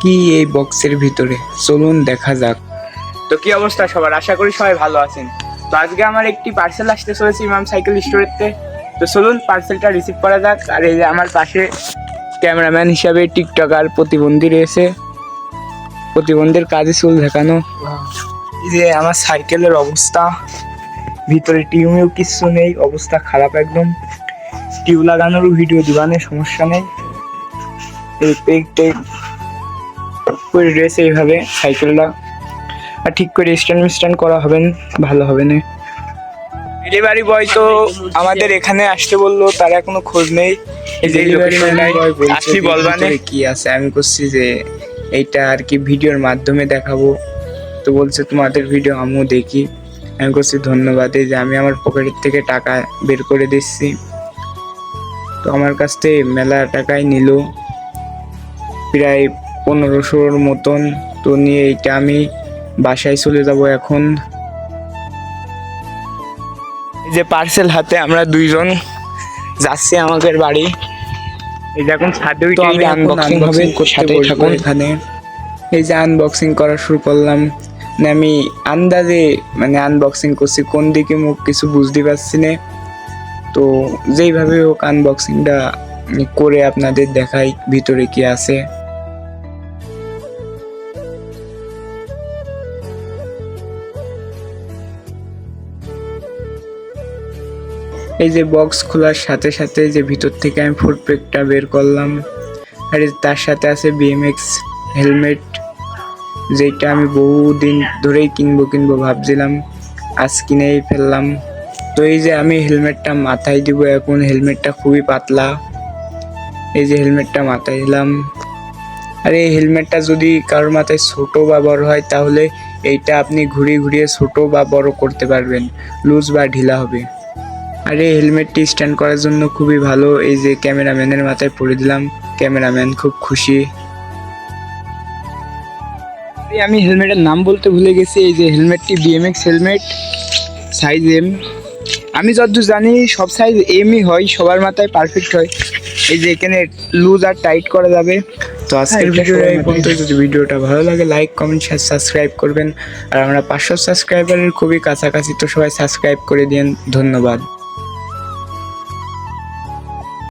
কি এই বক্সের ভিতরে? চলুন দেখা যাক। তো কি অবস্থা সবার? আশা করি সবাই ভালো আছেন। তো আজকে আমার একটি পার্সেল আসতে চলেছে ইমাম সাইকেল স্টোরেতে তো চলুন পার্সেলটা রিসিভ করা যাক। আর এই যে আমার পাশে ক্যামেরাম্যান হিসাবে টিকটকার প্রতিবন্ধী রয়েছে। প্রতিবন্ধীর কাজে চুল দেখানো যে আমার সাইকেলের অবস্থা। ভিতরে টিউমিউ কিচ্ছু নেই, অবস্থা খারাপ একদম। টিউ লাগানোর ভিডিও দিবানে সমস্যা নেই। এই করে রয়েছে এইভাবে সাইকেলটা। আর ঠিক করে স্ট্যান্ড মিস্ট্যান্ড করা হবেন ভালো হবে না। ডেলিভারি বয় তো আমাদের এখানে আসতে বলল তার এখনও খোঁজ নেই। বলবানে কি আছে? আমি করছি যে এইটা আর কি ভিডিওর মাধ্যমে দেখাবো। তো বলছে তোমাদের ভিডিও আমিও দেখি। আমি করছি ধন্যবাদ যে আমি আমার পকেটের থেকে টাকা বের করে দিচ্ছি। তো আমার কাছ থেকে মেলা টাকাই নিল। প্রায় পনেরোশোর মতন। তো নিয়ে এইটা আমি বাসায় চলে যাব এখন। এই যে পার্সেল হাতে আমরা দুইজন যাচ্ছি আমাদের বাড়ি। এই যে এখন ছাদে উঠে আনবক্সিং হবে সাথে থাকুন। এখানে। এই যে আনবক্সিং করা শুরু করলাম। না আমি আন্দাজে মানে আনবক্সিং করছি কোন দিকে মুখ কিছু বুঝতে পারছি না। তো যেইভাবে হোক আনবক্সিংটা করে আপনাদের দেখাই ভিতরে কি আছে। এই যে বক্স খোলার সাথে সাথে যে ভিতর থেকে আমি ফুড প্যাকটা বের করলাম, আর তার সাথে আছে বিএমএক্স হেলমেট যেটা আমি বহুদিন ধরেই কিনবো কিনবো ভাবছিলাম, আজ কিনেই ফেললাম। তো এই যে আমি হেলমেটটা মাথায় দিব, এখন হেলমেটটা খুবই পাতলা। এই যে হেলমেটটা মাথায় দিলাম। আর এই হেলমেটটা যদি কারোর মাথায় ছোট বা বড় হয়, তাহলে এইটা আপনি ঘুরিয়ে ঘুরিয়ে ছোট বা বড় করতে পারবেন। লুজ বা ঢিলা হবে। আর এই হেলমেটটি স্ট্যান্ড করার জন্য খুবই ভালো। এই যে ক্যামেরাম্যানের মাথায় পরে দিলাম। ক্যামেরাম্যান খুব খুশি। আমি হেলমেটের নাম বলতে ভুলে গেছি। এই যে হেলমেটটি বিএমএক্স হেলমেট সাইজ এম আমি যতদূর জানি সব সাইজ এমই হয় সবার মাথায় পারফেক্ট হয়। এই যে এখানে লুজ আর টাইট করা যাবে। তো আজকের হ্যাঁ, ভিডিও সবাই এই পর্যন্ত যদি ভিডিওটা ভালো লাগে লাইক কমেন্ট শেয়ার সাবস্ক্রাইব করবেন। আর আমরা পাঁচশো সাবস্ক্রাইবারের খুবই কাছাকাছি তো সবাই সাবস্ক্রাইব করে দিন ধন্যবাদ।